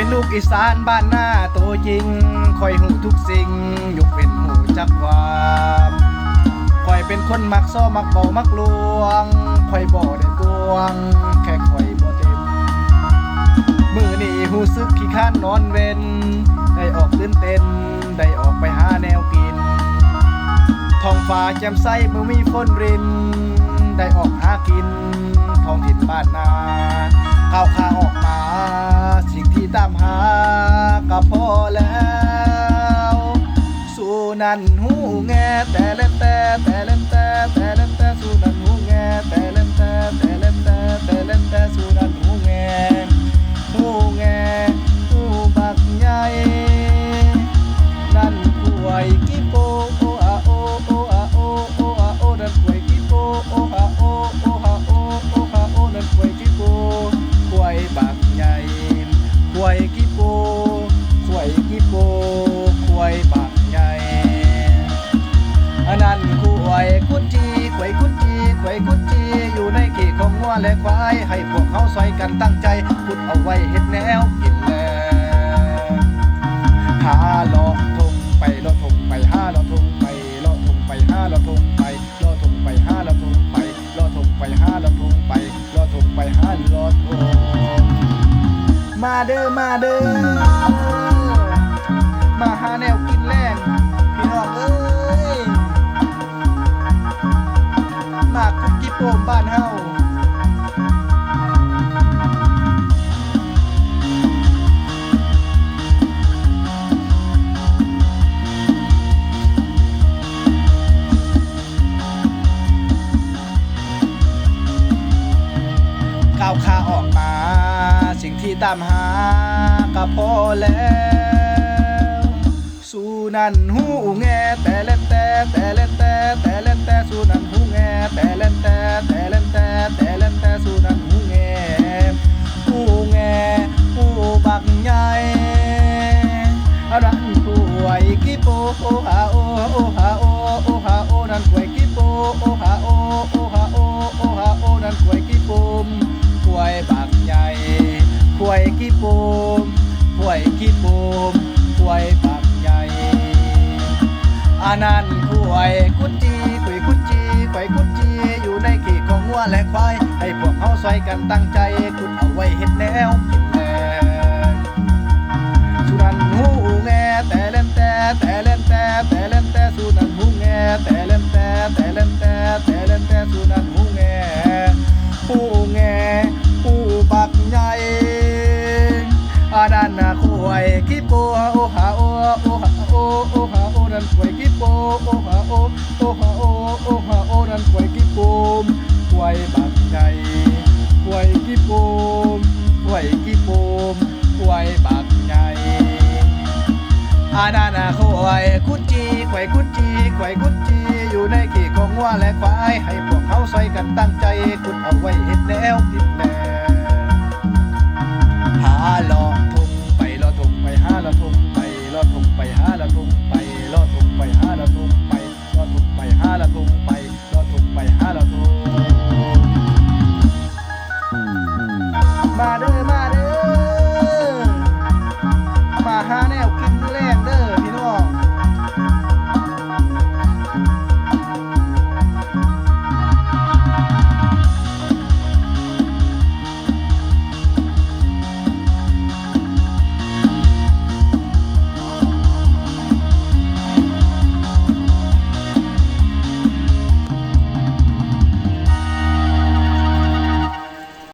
เป็นลูกอีสานบ้านหน้าตัวจริงคอยหูทุกสิ่งยกเป็นหูจักความคอยเป็นคนมักซ้อมักเบามักลวงคอยบ่ได้ตวง แค่คอยบ่เต็ม มือนี่หูซึกขี้ข้านนอนเว้น ได้ออกตื่นเต้น ได้ออกไปหาแนวกินท้องฟ้าแจ่มใสเมื่อมีฝนริน ได้ออกหากินท้องถิ่นบ้านนาข้าวข้าออกมา และควาย ให้พวกเขาซอยกันตั้งใจพุดเอาไว้เฮ็ดแนวกินแล้หาลอทงไปลอทงไปหาลอทงไปลอทงไปหาลอทงไปลอทงไปหาลาะทงไปลอทงไปหาลอทงไปลาะทงไปหาลอทงมาเด้อมาเด้อ ที่ตามหาก็พอแล้ว สู่นันหูแงแต่เล่นแต่แต่เล่นแต่แต่เล่นแต่สู่นันหูแงแต่เล่นแต่แต่เล่นแต่แต่เล่นแต่สู่นันหูแงหูแงหูบักใหญ่รันป่วยกิโปโอฮาโอโอฮาโอโอฮาโอนั่นป่วยกิโปโอฮาโอโอฮาโอโอฮาโอนั่นป่วย ขี้ปูมป่วยขี้ปูมป่วยปักใหญ่อานันต์ป่วยกุดจีคุยกุดจีไข่กุดจีอยู่ในขี้ของวัวและควาย ให้พวกเขาใส่กันตั้งใจกุดเอาไว้เห็ดแนว นนาควยกิโปโอฮาโอโอฮาโอโอฮาโอนันควยกิโปโอฮาโอโอฮาโอโอฮาโอนันควยกิโปมควยบักใหญ่ควยกิโปมควยกิโปมควยบักใหญ่อาดานาควยคุดจีไขวยคุดจีไขวยคุดจีอยู่ในขี่ของวัวและควายให้พวกเขาใส่กันตั้งใจขุดเอาไว้เห็ดแนวกิน boom, my